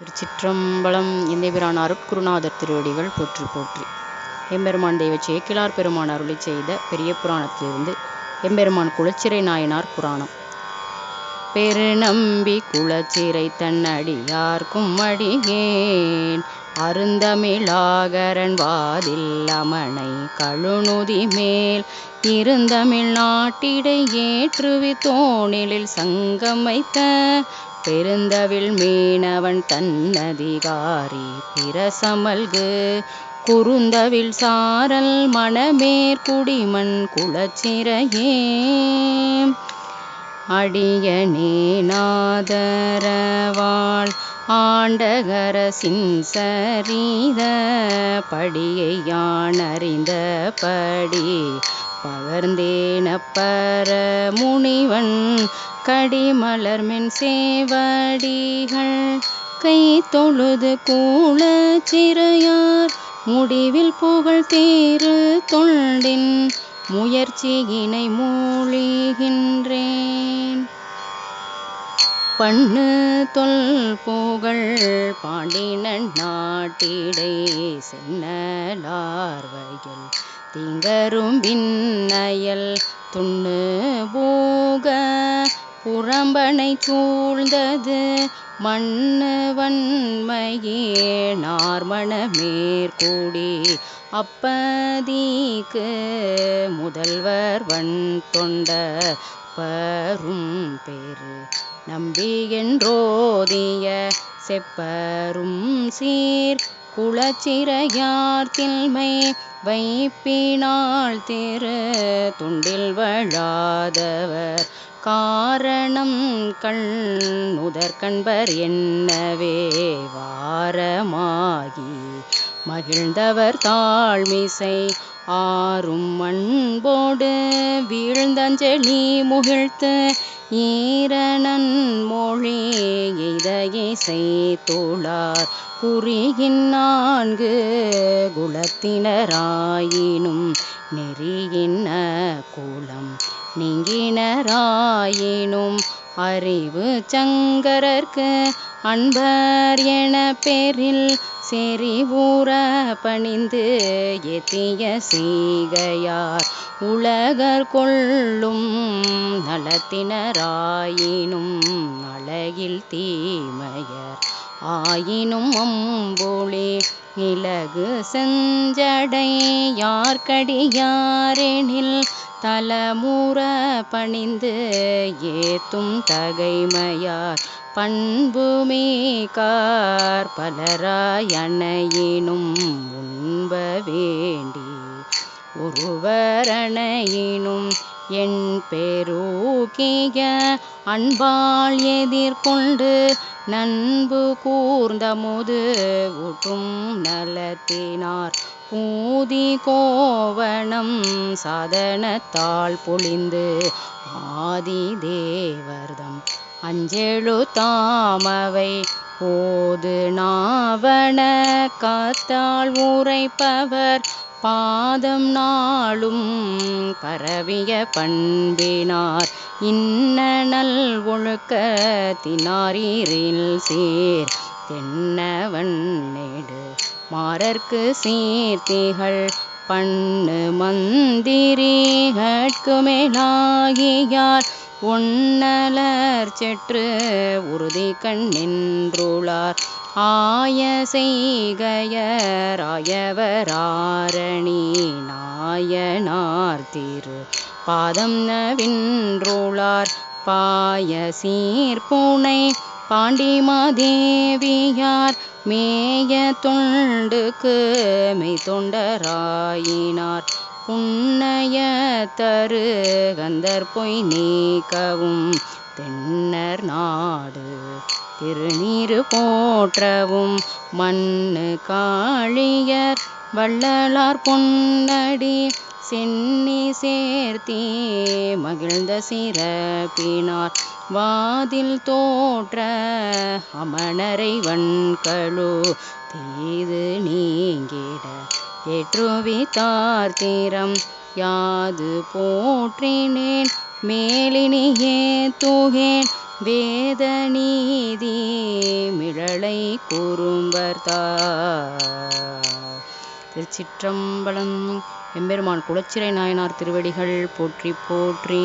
திருச்சிற்றம்பலம் எந்தைபிரான் அருட்குருநாதர் திருவடிகள் போற்றி போற்றி. எம்பெருமான் தெய்வ சேக்கிலார் பெருமான் அருளி செய்த பெரிய புராணத்திலிருந்து எம்பெருமான் குளச்சிறை நாயனார் புராணம். பெருநம்பி குளச்சிறை தன்னடியார்க்கும் அடியேன். அருந்தமிழாகரன் வாதில் அமனை கழுநுதி மேல். இருந்தமிழ் நாட்டிடை ஏற்றுவி தோணிலில் சங்கமைத்த பெருந்தவில் மீனவன் தன்னதிகாரி பிரசமல்கு. குறுந்தவில் சாரல் மணமேற்குடிமண் குளச்சிறையே அடியனேனாதரவாள் ஆண்டகரசின் சரித படியை யான் அறிந்த படி பகர்ந்தேனப்பர முனிவன் கடிமலர்மென் சேவடிகள் கை தொழுது கூள சிறையார் முடிவில் புகழ் தேறு தொண்டின் முயற்சியினை மூழ்கின்றேன். பண்ணு தொல் புகழ் பாண்டினன் நாட்டிடை சென்னலார்வையில் திங்கரும் பின்னயல் துண்ணு பூக புறம்பனை சூழ்ந்தது மண்ணு வன்மையே நார்மண மேற்கூடி அப்பதிக்கு முதல்வர் வன் தொண்ட பரும் பெரு நம்பி என்றோதிய செப்பரும் சீர் குளச்சிறையார் தில்மை வைப்பினாள் திரு துண்டில் வழாதவர் காரணம் கண் நுதற்கண்பர் என்னவே வாரமாகி மகிழ்ந்தவர் தாழ்மிசை ஆறும் அன்போடு வீழ்ந்தஞ்சலி முகிழ்த்து ஈரணன் மொழி எய்தையை செய்துளார் குறியின் நான்கு குலத்தினராயினும் நெறியின குலம் நீங்கினராயினும் அறிவு சங்கரர்க்கு அன்பர் என பேரில் செறிவூற பணிந்து எத்திய சீகையார் உலகர் கொள்ளும் நலத்தினராயினும் அழகில் தீமையர் ஆயினும் அம்பொழி இலகு செஞ்சடை யார்கடியாரெனில் தலமுற பணிந்து ஏத்தும் தகைமையார் பண்புமேகார் பலராயணையினும் உண்ப வேண்டி ஒருவரணையினும் என் பெருகிய அன்பால் எதிர்கொண்டு நண்பு கூர்ந்தமுது ஊட்டும் நலத்தினார். பூதி கோவணம் சாதனத்தால் பொழிந்து ஆதி தேவர்தம். அஞ்செழு தாமவை ஓது நாவன காத்தால் உரைப்பவர் பாதம் நாளும் பரவிய பண்பினார். இன்ன நல் ஒழுக்கத்தினாரில் சேர் தென்னவன் நெடு. மாறற்கு சீர்த்திகள் பண்ணு மந்திரிகட்குமேலாகியார் ஒன்னலர் செற்று உறுதி கண்ணின்றுளார் ஆய செய்கையராயவராரணி நாயனார் திரு. பாதம் நவின்றுளார். பாய சீர்பூனை பாண்டிமாதேவியார் மேய தொண்டுக்கு மெய் தொண்டராயினார் புன்னைய தரு கந்தர் பொய் நீக்கவும் தென்னர் நாடு திருநீரு போற்றவும் மண்ணு காளியர் வள்ளலார் பொன்னடி சென்னி சேர்த்தே மகிழ்ந்த சிறப்பினார். வாதில் தோற்ற அமணரை வன்களோ தீது நீங்கிட ஏற்றுவித்தார் தீரம். யாது போற்றினேன் மேலினியே தூகேன். வேத நீதி மிழலை கூறும்பர்தா திருச்சிற்றம்பலம் எம்பெருமான் குலச்சிறை நாயனார் திருவடிகள் போற்றி போற்றி.